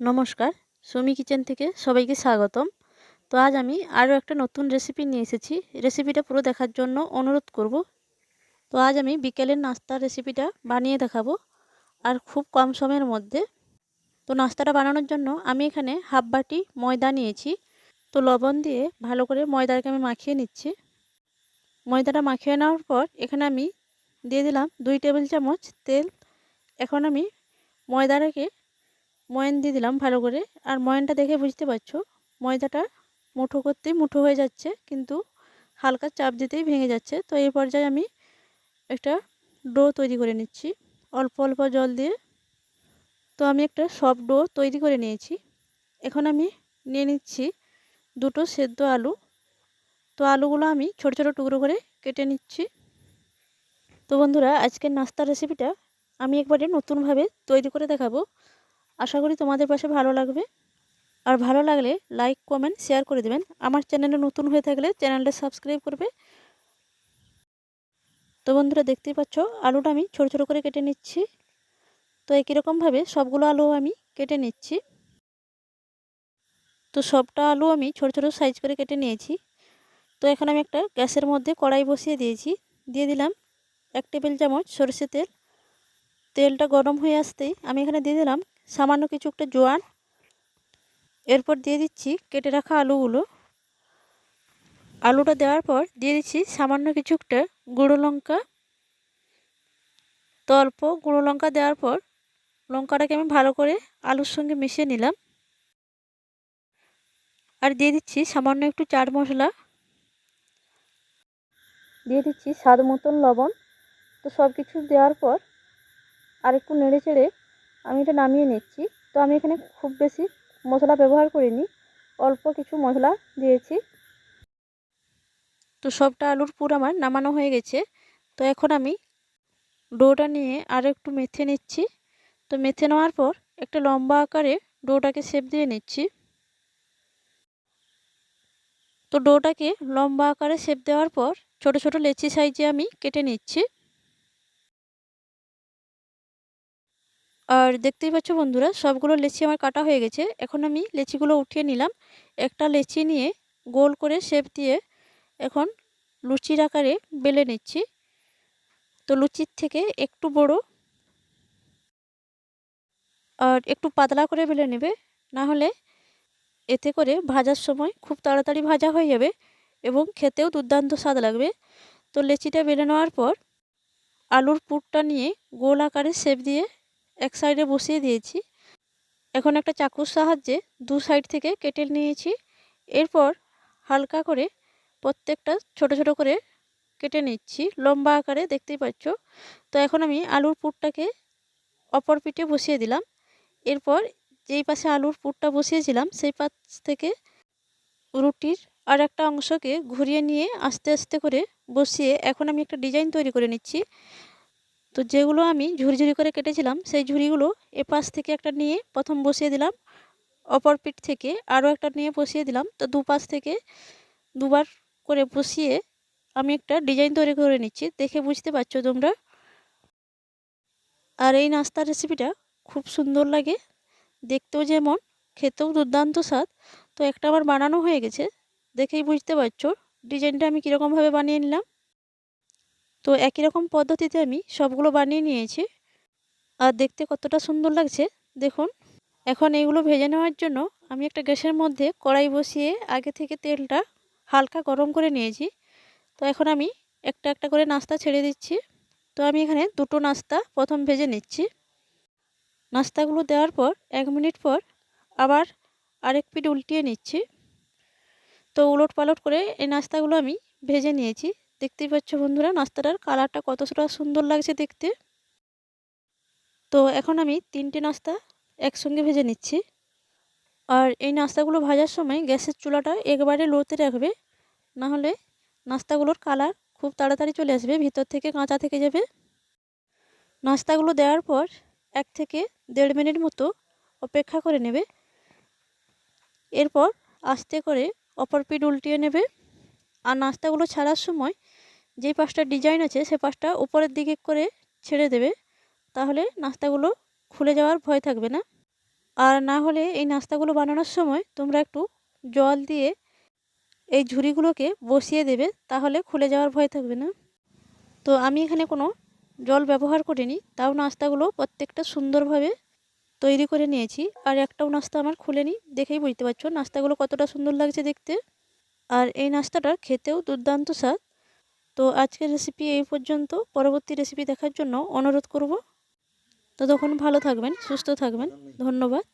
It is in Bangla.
নমস্কার, সুমি কিচেন থেকে সবাইকে স্বাগতম। তো আজ আমি আরও একটা নতুন রেসিপি নিয়ে এসেছি। রেসিপিটা পুরো দেখার জন্য অনুরোধ করব। তো আজ আমি বিকেলের নাস্তার রেসিপিটা বানিয়ে দেখাবো, আর খুব কম সময়ের মধ্যে। তো নাস্তাটা বানানোর জন্য আমি এখানে হাফ বাটি ময়দা নিয়েছি। তো লবণ দিয়ে ভালো করে ময়দাটাকে আমি মাখিয়ে নিচ্ছি। ময়দাটা মাখিয়ে নেওয়ার পর এখানে আমি দিয়ে দিলাম দুই টেবিল চামচ তেল। এখন আমি ময়দাটাকে ময়ন দিয়ে দিলাম ভালো করে। আর ময়নটা দেখে বুঝতে পারছ, ময়দাটা মুঠো করতেই মুঠো হয়ে যাচ্ছে, কিন্তু হালকা চাপ দিতেই ভেঙে যাচ্ছে। তো এই পর্যায়ে আমি একটা ডো তৈরি করে নিচ্ছি, অল্প অল্প জল দিয়ে। তো আমি একটা সফট ডো তৈরি করে নিয়েছি। এখন আমি নিয়ে নিচ্ছি দুটো সেদ্ধ আলু। তো আলুগুলো আমি ছোট ছোট টুকরো করে কেটে নিচ্ছি। তো বন্ধুরা, আজকের নাস্তার রেসিপিটা আমি একবারে নতুনভাবে তৈরি করে দেখাবো। আশা করি তোমাদের পাশে ভালো লাগবে। আর ভালো লাগলে লাইক কমেন্ট শেয়ার করে দেবেন। আমার চ্যানেলে নতুন হয়ে থাকলে চ্যানেলটা সাবস্ক্রাইব করবে। তো বন্ধুরা দেখতেই পাচ্ছ, আলুটা আমি ছোটো ছোটো করে কেটে নিচ্ছি। তো একই রকমভাবে সবগুলো আলু আমি কেটে নিচ্ছি। তো সবটা আলু আমি ছোটো ছোটো সাইজ করে কেটে নিয়েছি। তো এখন আমি একটা গ্যাসের মধ্যে কড়াই বসিয়ে দিয়েছি। দিয়ে দিলাম এক টেবিল চামচ সরষে তেল। তেলটা গরম হয়ে আসতেই আমি এখানে দিয়ে দিলাম সামান্য কিছু একটা জোয়ান। এরপর দিয়ে দিচ্ছি কেটে রাখা আলুগুলো। আলুটা দেওয়ার পর দিয়ে দিচ্ছি সামান্য কিছু একটা গুঁড়ো লঙ্কা। তো অল্প গুঁড়ো লঙ্কা দেওয়ার পর লঙ্কাটাকে আমি ভালো করে আলুর সঙ্গে মিশিয়ে নিলাম। আর দিয়ে দিচ্ছি সামান্য একটু চাট মশলা। দিয়ে দিচ্ছি স্বাদ মতন লবণ। তো সব কিছু দেওয়ার পর আর একটু নেড়ে চেড়ে আমি এটা নামিয়ে নিচ্ছি। তো আমি এখানে খুব বেশি মশলা ব্যবহার করিনি, অল্প কিছু মশলা দিয়েছি। তো সবটা আলুর পুর আমার নামানো হয়ে গেছে। তো এখন আমি ডোটা নিয়ে আরও একটু মেথে নিচ্ছি। তো মেথে নেওয়ার পর একটা লম্বা আকারে ডোটাকে শেপ দিয়ে নিচ্ছি। তো ডোটাকে লম্বা আকারে শেপ দেওয়ার পর ছোট ছোট লেচি সাইজে আমি কেটে নিচ্ছি। আর দেখতেই পাচ্ছ বন্ধুরা, সবগুলো লেচি আমার কাটা হয়ে গেছে। এখন আমি লেচিগুলো উঠিয়ে নিলাম। একটা লেচি নিয়ে গোল করে শেপ দিয়ে এখন লুচির আকারে বেলে নিচ্ছি। তো লুচির থেকে একটু বড় আর একটু পাতলা করে বেলে নেবে। না হলে এতে করে ভাজার সময় খুব তাড়াতাড়ি ভাজা হয়ে যাবে এবং খেতেও দুর্দান্ত স্বাদ লাগবে। তো লেচিটা বেলে নেওয়ার পর আলুর পুরটা নিয়ে গোল আকারে শেপ দিয়ে এক সাইডে বসিয়ে দিয়েছি। এখন একটা চাকুর সাহায্যে দু সাইড থেকে কেটে নিয়েছি। এরপর হালকা করে প্রত্যেকটা ছোট ছোট করে কেটে নিচ্ছি। লম্বা আকারে, দেখতেই পাচ্ছ? তো এখন আমি আলুর পুরটাকে অপর পিঠে বসিয়ে দিলাম। এরপর যেই পাশে আলুর পুরটা বসিয়েছিলাম, সেই পাশ থেকে রুটির আর একটা অংশকে ঘুরিয়ে নিয়ে আস্তে আস্তে করে বসিয়ে এখন আমি একটা ডিজাইন তৈরি করে নিচ্ছি। তো যেগুলো আমি ঝুড়ি ঝুড়ি করে কেটেছিলাম, সেই ঝুরিগুলো এপাশ থেকে একটা নিয়ে প্রথম বসিয়ে দিলাম। অপর পিঠ থেকে আরও একটা নিয়ে বসিয়ে দিলাম। তো দুপাশ থেকে দুবার করে বসিয়ে আমি একটা ডিজাইন তৈরি করে নিচ্ছি। দেখে বুঝতে পারছ তোমরা? আর এই নাস্তার রেসিপিটা খুব সুন্দর লাগে। দেখতেও যেমন, খেতেও দুর্দান্ত স্বাদ। তো একটা আমার বানানো হয়ে গেছে। দেখেই বুঝতে পারছ ডিজাইনটা আমি কীরকমভাবে বানিয়ে নিলাম। তো একই রকম পদ্ধতিতে আমি সবগুলো বানিয়ে নিয়েছি। আর দেখতে কতটা সুন্দর লাগছে, দেখুন। এখন এইগুলো ভেজে নেওয়ার জন্য আমি একটা গ্যাসের মধ্যে কড়াই বসিয়ে আগে থেকে তেলটা হালকা গরম করে নিয়েছি। তো এখন আমি একটা একটা করে নাস্তা ছেড়ে দিচ্ছি। তো আমি এখানে দুটো নাস্তা প্রথম ভেজে নিচ্ছি। নাস্তাগুলো দেওয়ার পর এক মিনিট পর আবার আরেক পিঠ উল্টিয়ে নিচ্ছি। তো উলট পালট করে এই নাস্তাগুলো আমি ভেজে নিয়েছি। দেখতেই পাচ্ছ বন্ধুরা, নাস্তাটার কালারটা কতটা সুন্দর লাগছে দেখতে। তো এখন আমি তিনটে নাস্তা একসঙ্গে ভেজে নিচ্ছি। আর এই নাস্তাগুলো ভাজার সময় গ্যাসের চুলাটা একবারে লোতে রাখবে, নাহলে নাস্তাগুলোর কালার খুব তাড়াতাড়ি চলে আসবে, ভিতর থেকে কাঁচা থেকে যাবে। নাস্তাগুলো দেওয়ার পর এক থেকে দেড় মিনিট মতো অপেক্ষা করে নেবে। এরপর আস্তে করে অপর পিঠ উল্টিয়ে নেবে। আর নাস্তাগুলো ছাড়ার সময় যেই পাশটা ডিজাইন আছে, সে পাশটা উপরের দিকে করে ছেড়ে দেবে। তাহলে নাস্তাগুলো খুলে যাওয়ার ভয় থাকবে না। আর না হলে এই নাস্তাগুলো বানানোর সময় তোমরা একটু জল দিয়ে এই ঝুড়িগুলোকে বসিয়ে দেবে, তাহলে খুলে যাওয়ার ভয় থাকবে না। তো আমি এখানে কোনো জল ব্যবহার করিনি, তাও নাস্তাগুলো প্রত্যেকটা সুন্দরভাবে তৈরি করে নিয়েছি। আর একটাও নাস্তা আমার খুলেনি, দেখেই বুঝতে পারছ নাস্তাগুলো কতটা সুন্দর লাগছে দেখতে। আর এই নাস্তাটা খেতেও দুর্দান্ত স্বাদ। তো আজকের রেসিপি এই পর্যন্ত। পরবর্তী রেসিপি দেখার জন্য অনুরোধ করব। তো তখন ভালো থাকবেন, সুস্থ থাকবেন। ধন্যবাদ।